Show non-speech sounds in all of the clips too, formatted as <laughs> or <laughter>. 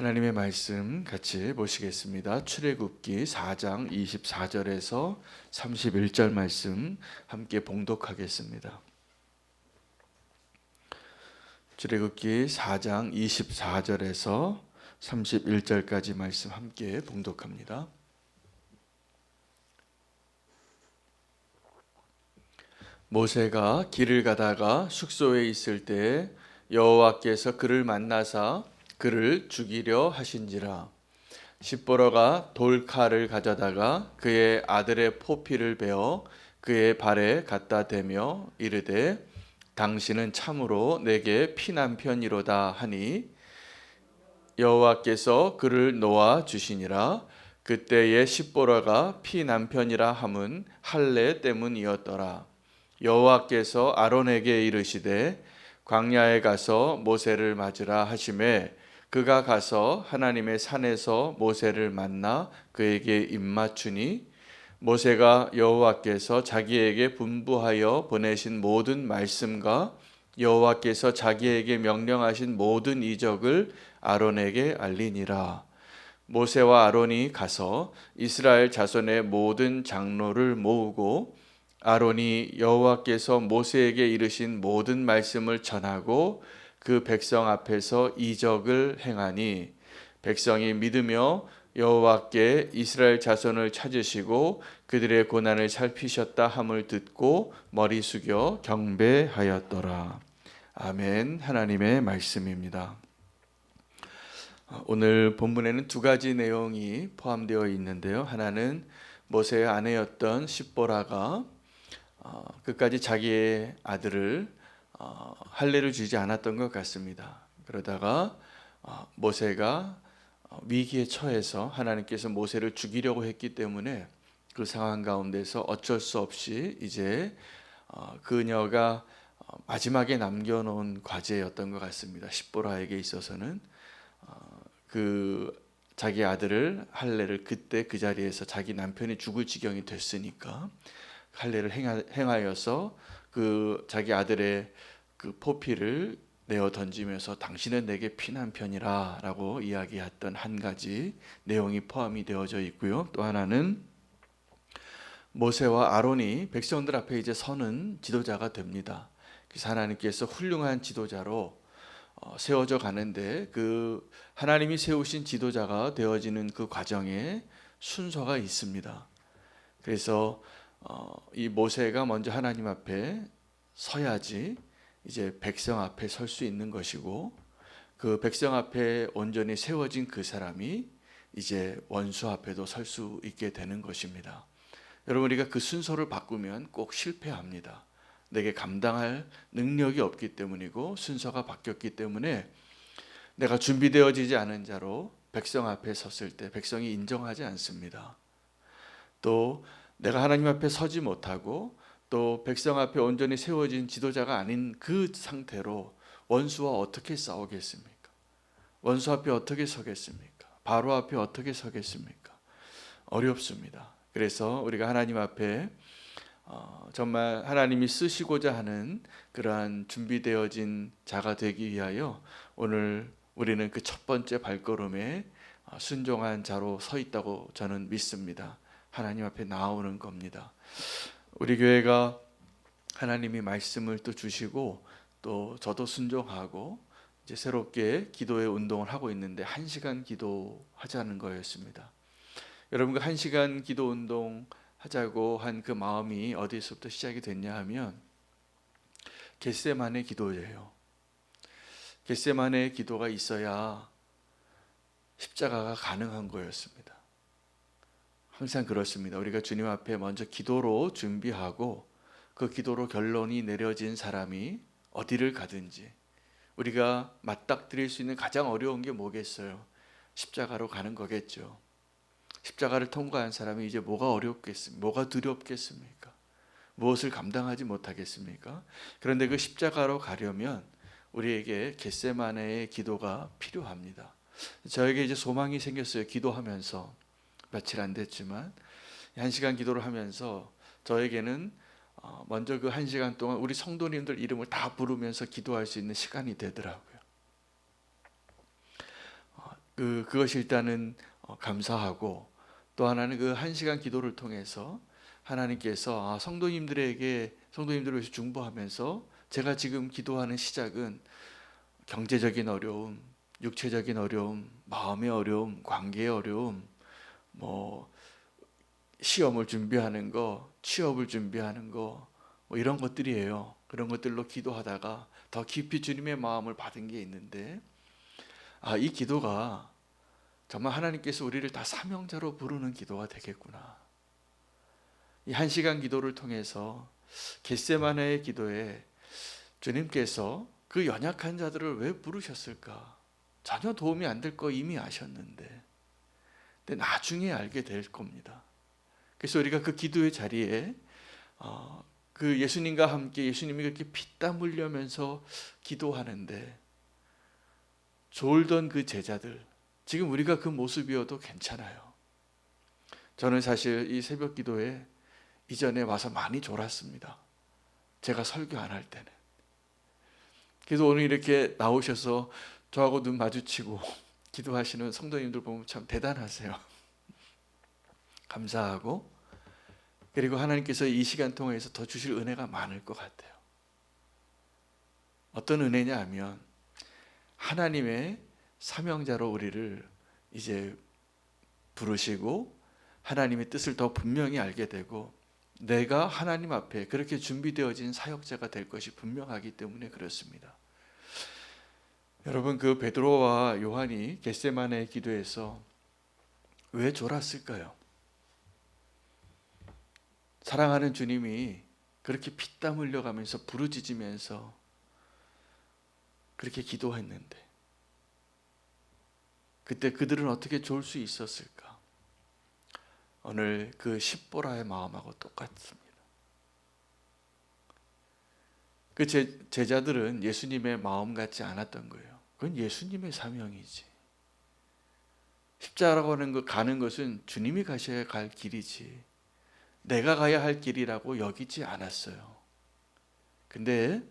하나님의 말씀 같이 보시겠습니다. 출애굽기 4장 24절에서 31절 말씀 함께 봉독하겠습니다. 출애굽기 4장 24절에서 31절까지 말씀 함께 봉독합니다. 모세가 길을 가다가 숙소에 있을 때 여호와께서 그를 만나사 그를 죽이려 하신지라. 십보로가 돌칼을 가져다가 그의 아들의 포피를 베어 그의 발에 갖다 대며 이르되 당신은 참으로 내게 피난편이로다 하니 여호와께서 그를 놓아 주시니라. 그때의 십보라가 피난편이라 함은 할례 때문이었더라. 여호와께서 아론에게 이르시되 광야에 가서 모세를 맞으라 하심에 그가 가서 하나님의 산에서 모세를 만나 그에게 입맞추니 모세가 여호와께서 자기에게 분부하여 보내신 모든 말씀과 여호와께서 자기에게 명령하신 모든 이적을 아론에게 알리니라. 모세와 아론이 가서 이스라엘 자손의 모든 장로를 모으고 아론이 여호와께서 모세에게 이르신 모든 말씀을 전하고 그 백성 앞에서 이적을 행하니 백성이 믿으며 여호와께 이스라엘 자손을 찾으시고 그들의 고난을 살피셨다 함을 듣고 머리 숙여 경배하였더라. 아멘. 하나님의 말씀입니다. 오늘 본문에는 두 가지 내용이 포함되어 있는데요. 하나는 모세의 아내였던 십보라가 어, 끝까지 자기의 아들을 어, 할례를 주지 않았던 것 같습니다. 그러다가 어, 모세가 위기에 처해서 하나님께서 모세를 죽이려고 했기 때문에 그 상황 가운데서 어쩔 수 없이 이제 그녀가 마지막에 남겨놓은 과제였던 것 같습니다. 십보라에게 있어서는 그 자기 아들을 할례를 그때 그 자리에서 자기 남편이 죽을 지경이 됐으니까 할례를 행하여서 그 자기 아들의 그 포피를 내어 던지면서 당신은 내게 피난 편이라라고 이야기했던 한 가지 내용이 포함이 되어져 있고요. 또 하나는 모세와 아론이 백성들 앞에 이제 서는 지도자가 됩니다. 그래서 하나님께서 훌륭한 지도자로 어, 세워져 가는데 그 하나님이 세우신 지도자가 되어지는 그 과정에 순서가 있습니다. 그래서 어, 이 모세가 먼저 하나님 앞에 서야지 이제 백성 앞에 설 수 있는 것이고 그 백성 앞에 온전히 세워진 그 사람이 이제 원수 앞에도 설 수 있게 되는 것입니다. 여러분 우리가 그 순서를 바꾸면 꼭 실패합니다. 내게 감당할 능력이 없기 때문이고 순서가 바뀌었기 때문에 내가 준비되어지지 않은 자로 백성 앞에 섰을 때 백성이 인정하지 않습니다. 또 내가 하나님 앞에 서지 못하고 또 백성 앞에 온전히 세워진 지도자가 아닌 그 상태로 원수와 어떻게 싸우겠습니까? 원수 앞에 어떻게 서겠습니까? 바로 앞에 어떻게 서겠습니까? 어렵습니다. 그래서 우리가 하나님 앞에 어, 정말 하나님이 쓰시고자 하는 그러한 준비되어진 자가 되기 위하여 오늘 우리는 그 첫 번째 발걸음에 어, 순종한 자로 서 있다고 저는 믿습니다. 하나님 앞에 나오는 겁니다. 우리 교회가 하나님이 말씀을 또 주시고 또 저도 순종하고 이제 새롭게 기도의 운동을 하고 있는데 한 시간 기도하자는 거였습니다. 여러분과 한 시간 기도 운동 하자고 한 그 마음이 어디서부터 시작이 됐냐 하면 겟세만의 기도예요. 겟세만의 기도가 있어야 십자가가 가능한 거였습니다. 항상 그렇습니다. 우리가 주님 앞에 먼저 기도로 준비하고 그 기도로 결론이 내려진 사람이 어디를 가든지 우리가 맞닥뜨릴 수 있는 가장 어려운 게 뭐겠어요? 십자가로 가는 거겠죠. 십자가를 통과한 사람이 이제 뭐가 어렵겠습니까? 뭐가 두렵겠습니까? 무엇을 감당하지 못하겠습니까? 그런데 그 십자가로 가려면 우리에게 겟세마네의 기도가 필요합니다. 저에게 이제 소망이 생겼어요. 기도하면서 며칠 안 됐지만 한 시간 기도를 하면서 저에게는 어, 먼저 그 한 시간 동안 우리 성도님들 이름을 다 부르면서 기도할 수 있는 시간이 되더라고요. 어, 그 그것이 일단은 어, 감사하고 또 하나는 그 한 시간 기도를 통해서 하나님께서 아, 성도님들에게 성도님들을 위해서 중보하면서 제가 지금 기도하는 시작은 경제적인 어려움, 육체적인 어려움, 마음의 어려움, 관계의 어려움, 뭐 시험을 준비하는 거, 취업을 준비하는 거, 뭐 이런 것들이에요. 그런 것들로 기도하다가 더 깊이 주님의 마음을 받은 게 있는데, 아, 이 기도가 정말 하나님께서 우리를 다 사명자로 부르는 기도가 되겠구나. 이 한 시간 기도를 통해서 겟세마네의 기도에 주님께서 그 연약한 자들을 왜 부르셨을까? 전혀 도움이 안 될 거 이미 아셨는데, 근데 나중에 알게 될 겁니다. 그래서 우리가 그 기도의 자리에 어, 그 예수님과 함께 예수님이 그렇게 피땀 흘려면서 기도하는데 졸던 그 제자들 지금 우리가 그 모습이어도 괜찮아요. 저는 사실 이 새벽 기도에 이전에 와서 많이 졸았습니다. 제가 설교 안 할 때는. 그래서 오늘 이렇게 나오셔서 저하고 눈 마주치고 기도하시는 성도님들 보면 참 대단하세요. <laughs> 감사하고 그리고 하나님께서 이 시간 통해서 더 주실 은혜가 많을 것 같아요. 어떤 은혜냐 하면 하나님의 사명자로 우리를 이제 부르시고 하나님의 뜻을 더 분명히 알게 되고 내가 하나님 앞에 그렇게 준비되어진 사역자가 될 것이 분명하기 때문에 그렇습니다. 여러분 그 베드로와 요한이 겟세마네 기도에서 왜 졸았을까요? 사랑하는 주님이 그렇게 피땀 흘려가면서 부르짖으면서 그렇게 기도했는데 그때 그들은 어떻게 졸 수 있었을까? 오늘 그 십보라의 마음하고 똑같습니다. 그 제, 제자들은 예수님의 마음 같지 않았던 거예요. 그건 예수님의 사명이지. 십자가라고 하는 거 가는 것은 주님이 가셔야 갈 길이지. 내가 가야 할 길이라고 여기지 않았어요. 근데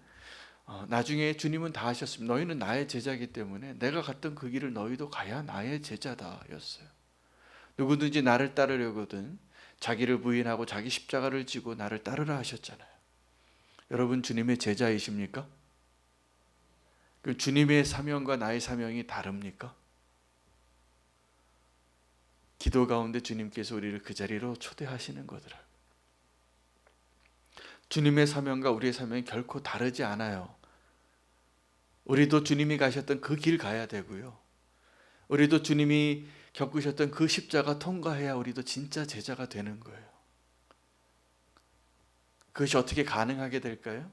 어, 나중에 주님은 다 하셨습니다. 너희는 나의 제자이기 때문에 내가 갔던 그 길을 너희도 가야 나의 제자다였어요. 누구든지 나를 따르려거든 자기를 부인하고 자기 십자가를 지고 나를 따르라 하셨잖아요. 여러분 주님의 제자이십니까? 그 주님의 사명과 나의 사명이 다릅니까? 기도 가운데 주님께서 우리를 그 자리로 초대하시는 거더라. 주님의 사명과 우리의 사명이 결코 다르지 않아요. 우리도 주님이 가셨던 그 길 가야 되고요. 우리도 주님이 겪으셨던 그 십자가 통과해야 우리도 진짜 제자가 되는 거예요. 그것이 어떻게 가능하게 될까요?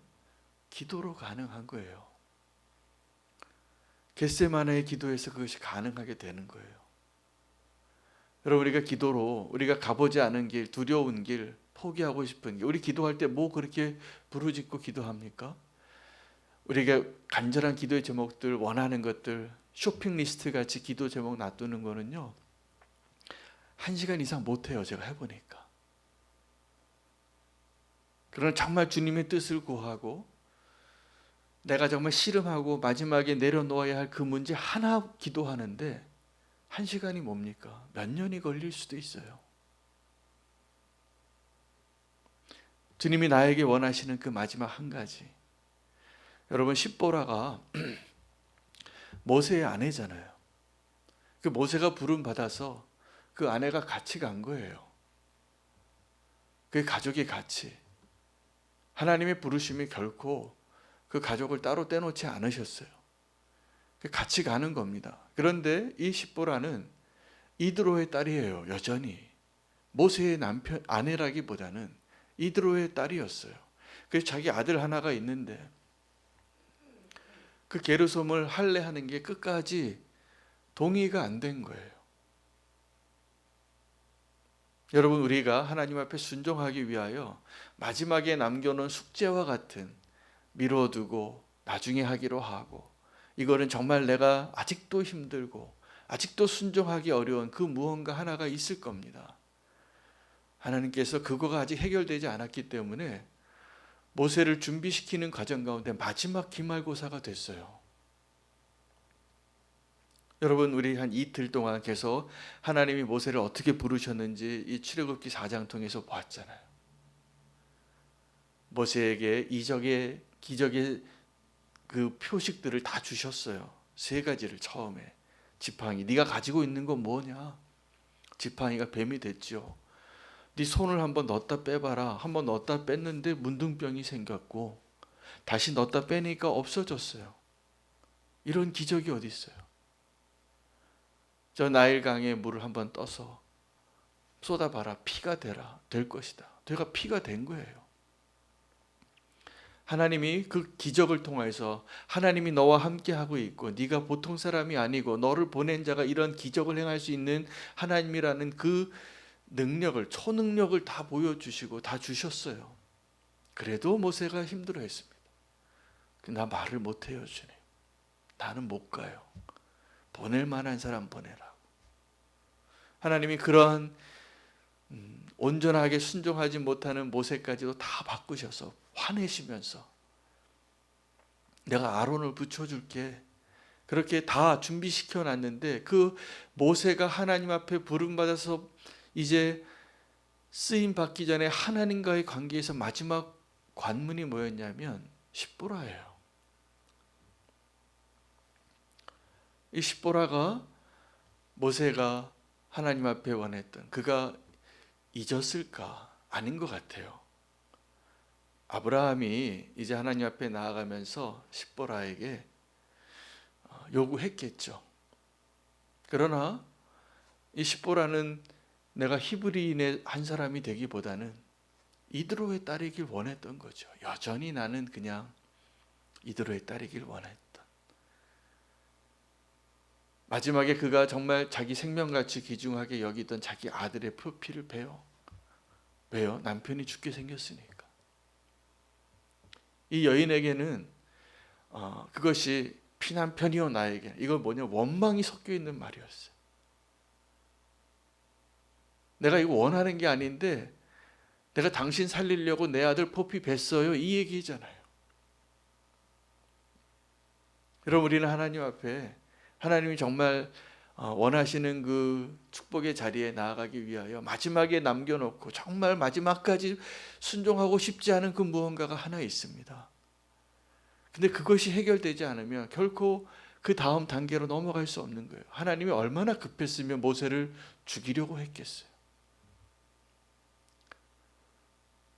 기도로 가능한 거예요. 겟세마네의 기도에서 그것이 가능하게 되는 거예요. 여러분 우리가 기도로 우리가 가보지 않은 길, 두려운 길, 포기하고 싶은 길, 우리 기도할 때 뭐 그렇게 부르짖고 기도합니까? 우리가 간절한 기도의 제목들 원하는 것들 쇼핑 리스트 같이 기도 제목 놔두는 거는요 한 시간 이상 못 해요 제가 해보니까 그러나 정말 주님의 뜻을 구하고 내가 정말 씨름하고 마지막에 내려놓아야 할 그 문제 하나 기도하는데 한 시간이 뭡니까? 몇 년이 걸릴 수도 있어요. 주님이 나에게 원하시는 그 마지막 한 가지. 여러분 십보라가 <clears throat> 모세의 아내잖아요. 그 모세가 부름 받아서 그 아내가 같이 간 거예요. 그 가족이 같이 하나님의 부르심이 결코 그 가족을 따로 떼놓지 않으셨어요. 같이 가는 겁니다. 그런데 이 십보라는 이드로의 딸이에요. 여전히 모세의 남편 아내라기보다는 이드로의 딸이었어요. 그래서 자기 아들 하나가 있는데 그 게르솜을 할례하는 게 끝까지 동의가 안 된 거예요. 여러분 우리가 하나님 앞에 순종하기 위하여 마지막에 남겨놓은 숙제와 같은 미뤄두고 나중에 하기로 하고 이거는 정말 내가 아직도 힘들고 아직도 순종하기 어려운 그 무언가 하나가 있을 겁니다. 하나님께서 그거가 아직 해결되지 않았기 때문에 모세를 준비시키는 과정 가운데 마지막 기말고사가 됐어요. 여러분 우리 한 이틀 동안 계속 하나님이 모세를 어떻게 부르셨는지 이 출애굽기 4장 통해서 보았잖아요. 모세에게 이적의 기적의 그 표식들을 다 주셨어요. 세 가지를 처음에 지팡이 네가 가지고 있는 건 뭐냐? 지팡이가 뱀이 됐죠. 네 손을 한번 넣었다 빼봐라. 한번 넣었다 뺐는데 문둥병이 생겼고 다시 넣었다 빼니까 없어졌어요. 이런 기적이 어디 있어요? 저 나일강에 물을 한번 떠서 쏟아봐라. 피가 되라. 될 것이다. 되가 피가 된 거예요. 하나님이 그 기적을 통해서 하나님이 너와 함께 하고 있고 네가 보통 사람이 아니고 너를 보낸 자가 이런 기적을 행할 수 있는 하나님이라는 그 능력을 초능력을 다 보여주시고 다 주셨어요. 그래도 모세가 힘들어했습니다. 나 말을 못해요 주님. 나는 못 가요. 보낼 만한 사람 보내라. 하나님이 그러한 음, 온전하게 순종하지 못하는 모세까지도 다 바꾸셔서 화내시면서 내가 아론을 붙여줄게. 그렇게 다 준비시켜 놨는데 그 모세가 하나님 앞에 부름받아서 이제 쓰임 받기 전에 하나님과의 관계에서 마지막 관문이 뭐였냐면 십보라예요. 이 십보라가 모세가 하나님 앞에 원했던 그가 잊었을까 아닌 것 같아요. 아브라함이 이제 하나님 앞에 나아가면서 십보라에게 어, 요구했겠죠. 그러나 이 십보라는 내가 히브리인의 한 사람이 되기보다는 이드로의 딸이길 원했던 거죠. 여전히 나는 그냥 이드로의 딸이길 원했던. 마지막에 그가 정말 자기 생명같이 귀중하게 여기던 자기 아들의 표피를 베어. 왜요? 남편이 죽게 생겼으니까. 이 여인에게는 어, 그것이 피난편이요 나에게 이건 뭐냐 원망이 섞여 있는 말이었어요. 내가 이거 원하는 게 아닌데 내가 당신 살리려고 내 아들 포피 뵀어요 이 얘기잖아요. 여러분 우리는 하나님 앞에 하나님이 정말 어, 원하시는 그 축복의 자리에 나아가기 위하여 마지막에 남겨놓고 정말 마지막까지 순종하고 싶지 않은 그 무언가가 하나 있습니다. 근데 그것이 해결되지 않으면 결코 그 다음 단계로 넘어갈 수 없는 거예요. 하나님이 얼마나 급했으면 모세를 죽이려고 했겠어요.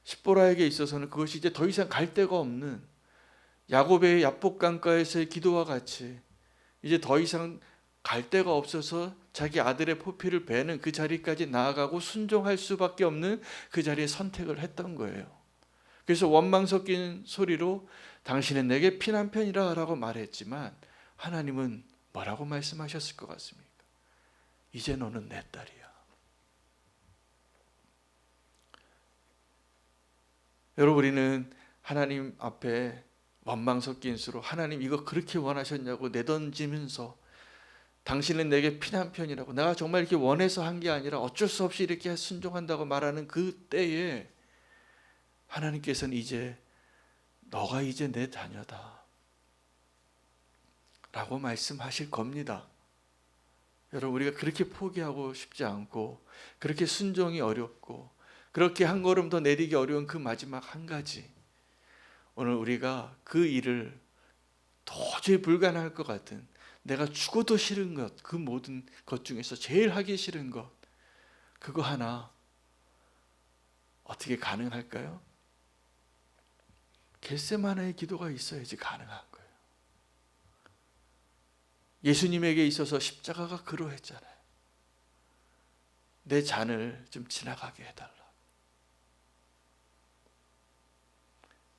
십보라에게 있어서는 그것이 이제 더 이상 갈 데가 없는 야곱의 야복강가에서의 기도와 같이 이제 더 이상 갈 데가 없어서 자기 아들의 포피를 베는 그 자리까지 나아가고 순종할 수밖에 없는 그 자리에 선택을 했던 거예요. 그래서 원망 섞인 소리로 당신은 내게 피난 편이라 라고 말했지만 하나님은 뭐라고 말씀하셨을 것 같습니까? 이제 너는 내 딸이야. 여러분 우리는 하나님 앞에 원망 섞인 수로 하나님 이거 그렇게 원하셨냐고 내던지면서 당신은 내게 피난 편이라고 내가 정말 이렇게 원해서 한 게 아니라 어쩔 수 없이 이렇게 순종한다고 말하는 그 때에 하나님께서는 이제 너가 이제 내 자녀다 라고 말씀하실 겁니다. 여러분 우리가 그렇게 포기하고 싶지 않고 그렇게 순종이 어렵고 그렇게 한 걸음 더 내리기 어려운 그 마지막 한 가지 오늘 우리가 그 일을 도저히 불가능할 것 같은 내가 죽어도 싫은 것, 그 모든 것 중에서 제일 하기 싫은 것, 그거 하나 어떻게 가능할까요? 겟세마나의 기도가 있어야지 가능한 거예요. 예수님에게 있어서 십자가가 그러했잖아요. 내 잔을 좀 지나가게 해달라.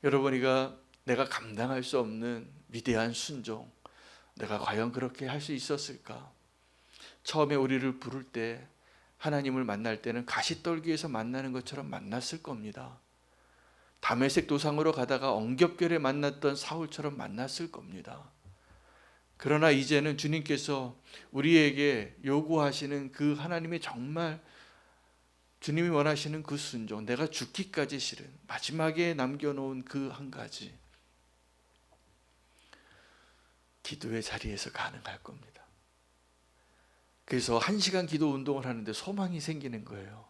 여러분이가 내가 감당할 수 없는 위대한 순종, 내가 과연 그렇게 할 수 있었을까? 처음에 우리를 부를 때 하나님을 만날 때는 가시떨기에서 만나는 것처럼 만났을 겁니다. 담에색 도상으로 가다가 엉겹결에 만났던 사울처럼 만났을 겁니다. 그러나 이제는 주님께서 우리에게 요구하시는 그 하나님의 정말 주님이 원하시는 그 순종, 내가 죽기까지 싫은 마지막에 남겨놓은 그 한 가지 기도의 자리에서 가능할 겁니다. 그래서 한 시간 기도 운동을 하는데 소망이 생기는 거예요.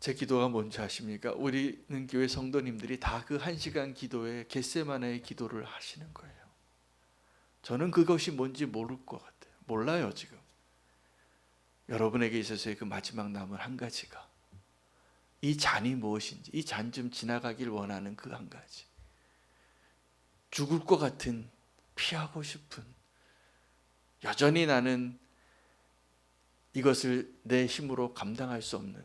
제 기도가 뭔지 아십니까? 우리는 교회 성도님들이 다 그 한 시간 기도에 겟세마네의 기도를 하시는 거예요. 저는 그것이 뭔지 모를 것 같아요. 몰라요 지금. 여러분에게 있어서의 그 마지막 남은 한 가지가 이 잔이 무엇인지 이 잔 좀 지나가길 원하는 그 한 가지. 죽을 것 같은 피하고 싶은 여전히 나는 이것을 내 힘으로 감당할 수 없는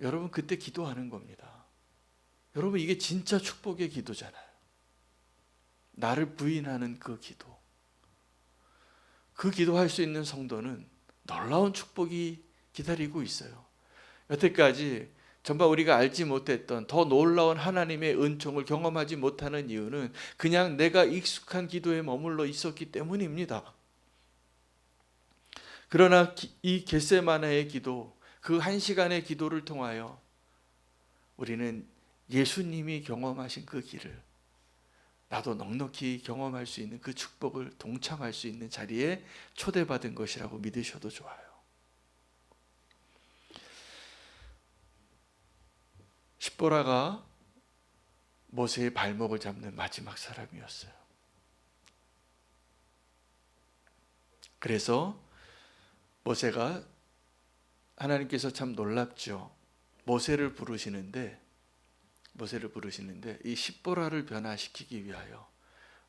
여러분 그때 기도하는 겁니다. 여러분 이게 진짜 축복의 기도잖아요. 나를 부인하는 그 기도. 그 기도할 수 있는 성도는 놀라운 축복이 기다리고 있어요. 여태까지 전반 우리가 알지 못했던 더 놀라운 하나님의 은총을 경험하지 못하는 이유는 그냥 내가 익숙한 기도에 머물러 있었기 때문입니다. 그러나 이 겟세마네의 기도, 그 한 시간의 기도를 통하여 우리는 예수님이 경험하신 그 길을 나도 넉넉히 경험할 수 있는 그 축복을 동참할 수 있는 자리에 초대받은 것이라고 믿으셔도 좋아요. 십보라가 모세의 발목을 잡는 마지막 사람이었어요. 그래서 모세가 하나님께서 참 놀랍죠. 모세를 부르시는데 모세를 부르시는데 이 십보라를 변화시키기 위하여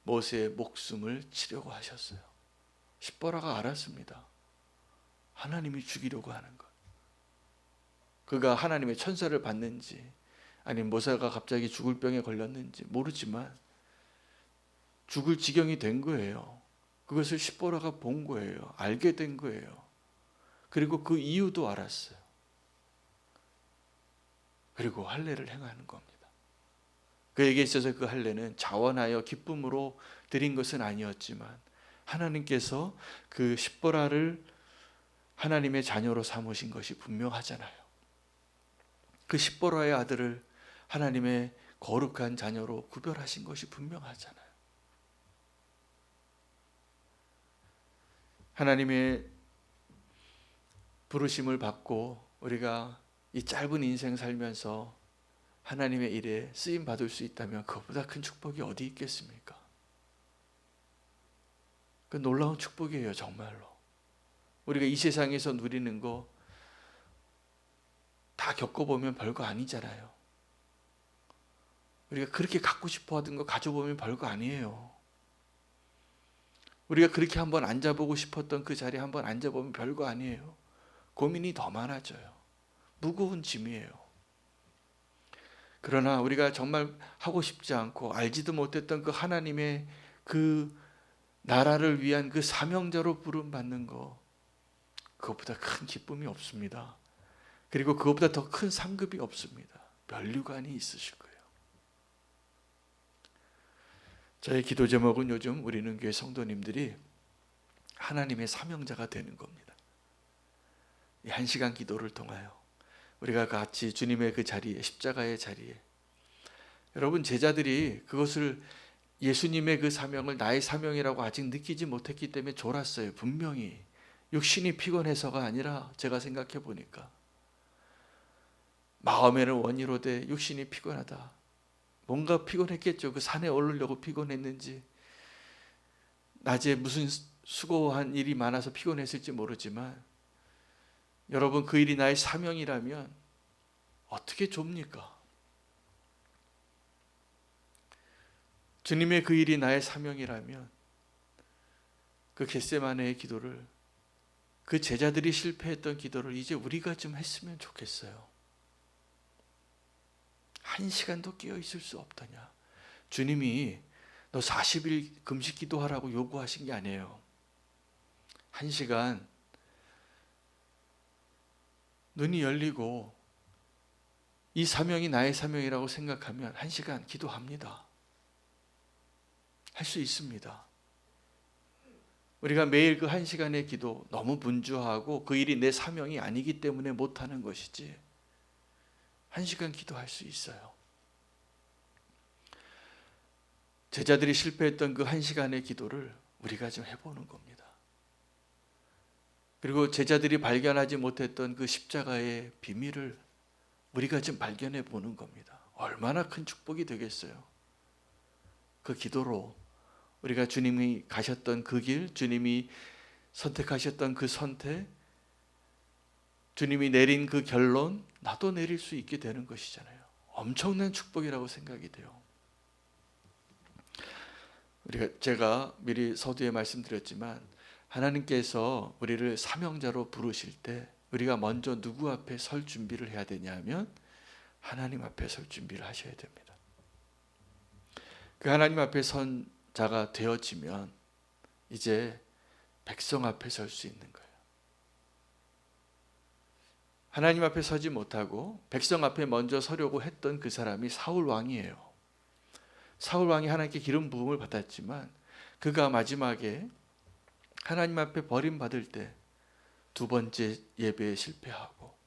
모세의 목숨을 치려고 하셨어요. 십보라가 알았습니다. 하나님이 죽이려고 하는 것. 그가 하나님의 천사를 받는지 아니면 모세가 갑자기 죽을 병에 걸렸는지 모르지만 죽을 지경이 된 거예요. 그것을 십보라가 본 거예요. 알게 된 거예요. 그리고 그 이유도 알았어요. 그리고 할례를 행하는 겁니다. 그에게 있어서 그 할례는 자원하여 기쁨으로 드린 것은 아니었지만 하나님께서 그 십보라를 하나님의 자녀로 삼으신 것이 분명하잖아요. 그 십보라의 아들을 하나님의 거룩한 자녀로 구별하신 것이 분명하잖아요. 하나님의 부르심을 받고 우리가 이 짧은 인생 살면서 하나님의 일에 쓰임 받을 수 있다면 그보다 큰 축복이 어디 있겠습니까? 그 놀라운 축복이에요, 정말로. 우리가 이 세상에서 누리는 거 다 겪어보면 별거 아니잖아요. 우리가 그렇게 갖고 싶어 하던 거 가져보면 별거 아니에요. 우리가 그렇게 한번 앉아보고 싶었던 그 자리에 한번 앉아보면 별거 아니에요. 고민이 더 많아져요. 무거운 짐이에요. 그러나 우리가 정말 하고 싶지 않고 알지도 못했던 그 하나님의 그 나라를 위한 그 사명자로 부름 받는 거 그것보다 큰 기쁨이 없습니다. 그리고 그것보다 더 큰 상급이 없습니다. 면류관이 있으실 거예요. 저의 기도 제목은 요즘 우리는 교회 성도님들이 하나님의 사명자가 되는 겁니다. 이한 시간 기도를 통하여 우리가 같이 주님의 그 자리에 십자가의 자리에 여러분 제자들이 그것을 예수님의 그 사명을 나의 사명이라고 아직 느끼지 못했기 때문에 졸았어요. 분명히 육신이 피곤해서가 아니라 제가 생각해 보니까 마음에는 원이로 돼 육신이 피곤하다. 뭔가 피곤했겠죠. 그 산에 오르려고 피곤했는지 낮에 무슨 수고한 일이 많아서 피곤했을지 모르지만 여러분 그 일이 나의 사명이라면 어떻게 좁니까? 주님의 그 일이 나의 사명이라면 그 겟세마네의 기도를 그 제자들이 실패했던 기도를 이제 우리가 좀 했으면 좋겠어요. 한 시간도 깨어 있을 수 없더냐? 주님이 너 40일 금식 기도하라고 요구하신 게 아니에요. 한 시간 눈이 열리고 이 사명이 나의 사명이라고 생각하면 한 시간 기도합니다. 할 수 있습니다. 우리가 매일 그 한 시간의 기도 너무 분주하고 그 일이 내 사명이 아니기 때문에 못하는 것이지. 한 시간 기도할 수 있어요. 제자들이 실패했던 그 한 시간의 기도를 우리가 좀 해보는 겁니다. 그리고 제자들이 발견하지 못했던 그 십자가의 비밀을 우리가 지금 발견해 보는 겁니다. 얼마나 큰 축복이 되겠어요. 그 기도로 우리가 주님이 가셨던 그 길, 주님이 선택하셨던 그 선택, 주님이 내린 그 결론, 나도 내릴 수 있게 되는 것이잖아요. 엄청난 축복이라고 생각이 돼요. 우리가 제가 미리 서두에 말씀드렸지만 하나님께서 우리를 사명자로 부르실 때 우리가 먼저 누구 앞에 설 준비를 해야 되냐면 하나님 앞에 설 준비를 하셔야 됩니다. 그 하나님 앞에 선 자가 되어지면 이제 백성 앞에 설 수 있는 거예요. 하나님 앞에 서지 못하고 백성 앞에 먼저 서려고 했던 그 사람이 사울 왕이에요. 사울 왕이 하나님께 기름 부음을 받았지만 그가 마지막에 하나님 앞에 버림받을 때 두 번째 예배에 실패하고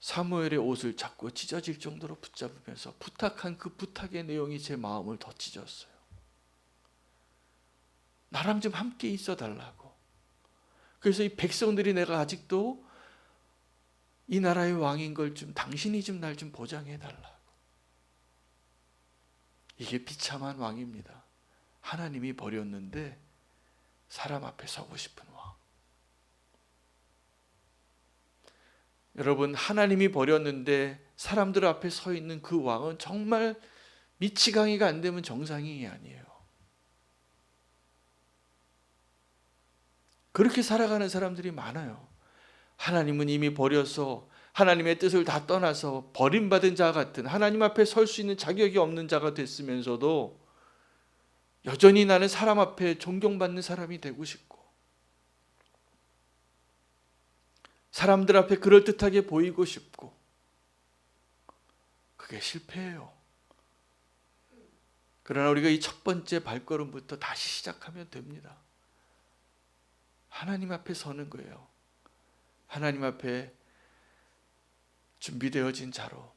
사무엘의 옷을 잡고 찢어질 정도로 붙잡으면서 부탁한 그 부탁의 내용이 제 마음을 더 찢었어요. 나랑 좀 함께 있어 달라고. 그래서 이 백성들이 내가 아직도 이 나라의 왕인 걸 좀 당신이 좀 날 좀 보장해 달라고. 이게 비참한 왕입니다. 하나님이 버렸는데 사람 앞에 서고 싶은 왕. 여러분 하나님이 버렸는데 사람들 앞에 서 있는 그 왕은 정말 미치광이가 안 되면 정상이 아니에요. 그렇게 살아가는 사람들이 많아요. 하나님은 이미 버려서 하나님의 뜻을 다 떠나서 버림받은 자 같은 하나님 앞에 설 수 있는 자격이 없는 자가 됐으면서도 여전히 나는 사람 앞에 존경받는 사람이 되고 싶고 사람들 앞에 그럴듯하게 보이고 싶고 그게 실패예요. 그러나 우리가 이 첫 번째 발걸음부터 다시 시작하면 됩니다. 하나님 앞에 서는 거예요. 하나님 앞에 준비되어진 자로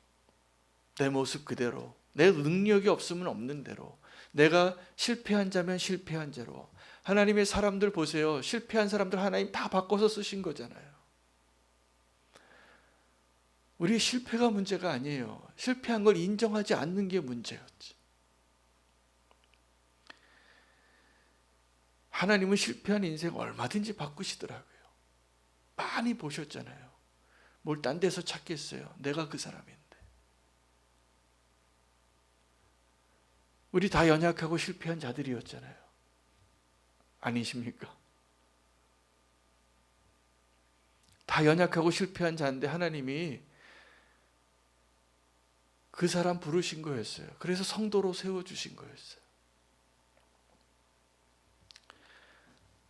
내 모습 그대로 내 능력이 없으면 없는 대로 내가 실패한 자면 실패한 자로 하나님의 사람들 보세요. 실패한 사람들 하나님 다 바꿔서 쓰신 거잖아요. 우리 실패가 문제가 아니에요. 실패한 걸 인정하지 않는 게 문제였지. 하나님은 실패한 인생 얼마든지 바꾸시더라고요. 많이 보셨잖아요. 뭘 딴 데서 찾겠어요. 내가 그 사람인데. 우리 다 연약하고 실패한 자들이었잖아요. 아니십니까? 다 연약하고 실패한 자인데 하나님이 그 사람 부르신 거였어요. 그래서 성도로 세워주신 거였어요.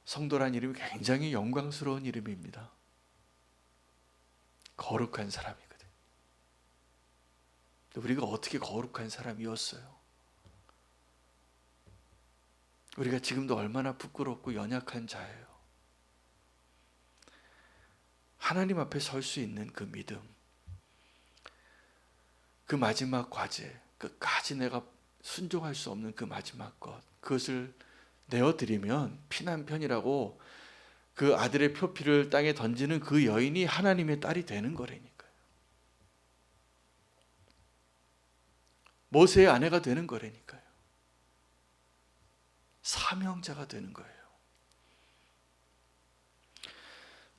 성도란 이름이 굉장히 영광스러운 이름입니다. 거룩한 사람이거든. 우리가 어떻게 거룩한 사람이었어요? 우리가 지금도 얼마나 부끄럽고 연약한 자예요. 하나님 앞에 설 수 있는 그 믿음. 그 마지막 과제, 끝까지 내가 순종할 수 없는 그 마지막 것, 그것을 내어드리면 피난편이라고 그 아들의 표피를 땅에 던지는 그 여인이 하나님의 딸이 되는 거라니까요. 모세의 아내가 되는 거라니까요. 사명자가 되는 거예요.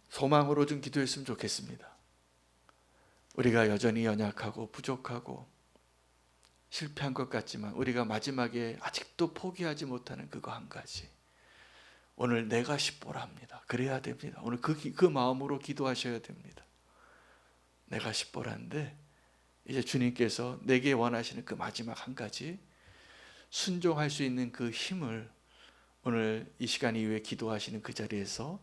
소망으로 좀 기도했으면 좋겠습니다. 우리가 여전히 연약하고 부족하고 실패한 것 같지만 우리가 마지막에 아직도 포기하지 못하는 그거 한 가지. 오늘 내가 십보라 합니다. 그래야 됩니다. 오늘 그, 그 마음으로 기도하셔야 됩니다. 내가 십보라인데 이제 주님께서 내게 원하시는 그 마지막 한 가지 순종할 수 있는 그 힘을 오늘 이 시간 이후에 기도하시는 그 자리에서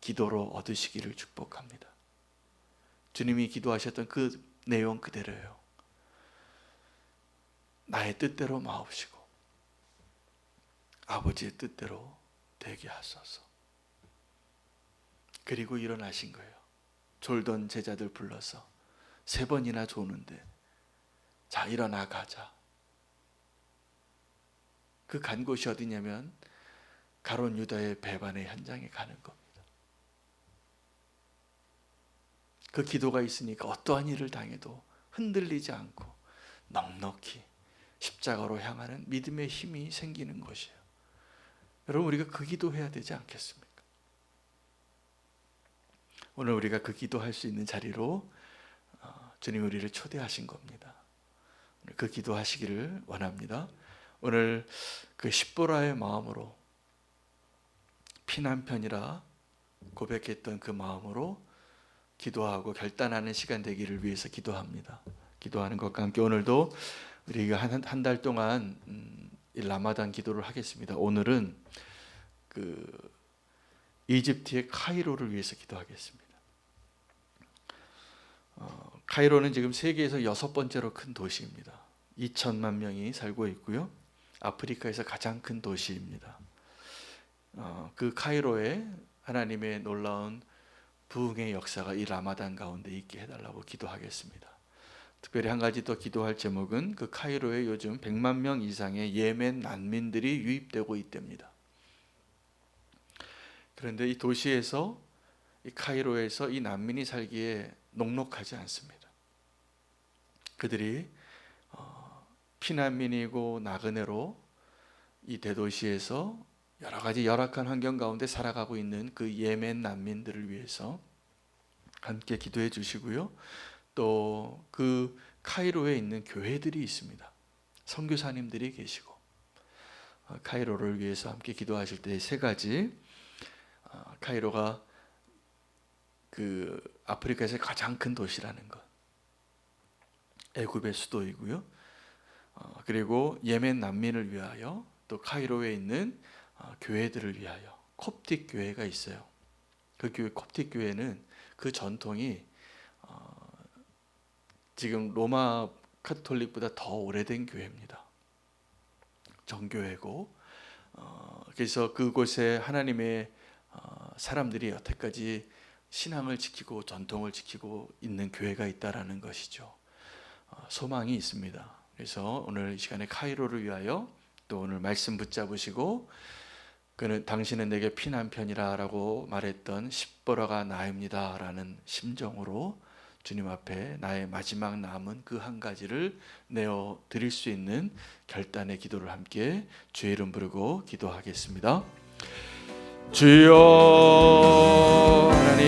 기도로 얻으시기를 축복합니다. 주님이 기도하셨던 그 내용 그대로예요. 나의 뜻대로 마옵시고 아버지의 뜻대로 되게 하소서. 그리고 일어나신 거예요. 졸던 제자들 불러서 세 번이나 조는데 자 일어나 가자. 그 간 곳이 어디냐면 가론 유다의 배반의 현장에 가는 겁니다. 그 기도가 있으니까 어떠한 일을 당해도 흔들리지 않고 넉넉히 십자가로 향하는 믿음의 힘이 생기는 것이에요. 여러분 우리가 그 기도해야 되지 않겠습니까? 오늘 우리가 그 기도할 수 있는 자리로 어, 주님 우리를 초대하신 겁니다. 그 기도하시기를 원합니다. 오늘 그 십보라의 마음으로 피난편이라 고백했던 그 마음으로 기도하고 결단하는 시간 되기를 위해서 기도합니다. 기도하는 것과 함께 오늘도 우리가 한 달 동안 음, 이 라마단 기도를 하겠습니다. 오늘은 그 이집트의 카이로를 위해서 기도하겠습니다. 어, 카이로는 지금 세계에서 여섯 번째로 큰 도시입니다. 2천만 명이 살고 있고요. 아프리카에서 가장 큰 도시입니다. 어, 그 카이로에 하나님의 놀라운 부흥의 역사가 이 라마단 가운데 있게 해달라고 기도하겠습니다. 특별히 한 가지 더 기도할 제목은 그 카이로에 요즘 100만 명 이상의 예멘 난민들이 유입되고 있답니다. 그런데 이 도시에서 이 카이로에서 이 난민이 살기에 녹록하지 않습니다. 그들이 어, 피난민이고 나그네로 이 대도시에서 여러 가지 열악한 환경 가운데 살아가고 있는 그 예멘 난민들을 위해서 함께 기도해 주시고요. 또 그 카이로에 있는 교회들이 있습니다. 선교사님들이 계시고 어, 카이로를 위해서 함께 기도하실 때 세 가지 어, 카이로가 그 아프리카에서 가장 큰 도시라는 것, 애굽의 수도이고요. 어, 그리고 예멘 난민을 위하여 또 카이로에 있는 어, 교회들을 위하여 콥틱 교회가 있어요. 그 교회 콥틱 교회는 그 전통이 어, 지금 로마 카톨릭보다 더 오래된 교회입니다. 정교회고 어, 그래서 그곳에 하나님의 어, 사람들이 여태까지 신앙을 지키고 전통을 지키고 있는 교회가 있다라는 것이죠. 어, 소망이 있습니다. 그래서 오늘 이 시간에 카이로를 위하여 또 오늘 말씀 붙잡으시고 그는 당신은 내게 피난 편이라라고 말했던 십보라가 나입니다라는 심정으로 주님 앞에 나의 마지막 남은 그 한 가지를 내어 드릴 수 있는 결단의 기도를 함께 주의 이름 부르고 기도하겠습니다. 주여 하나님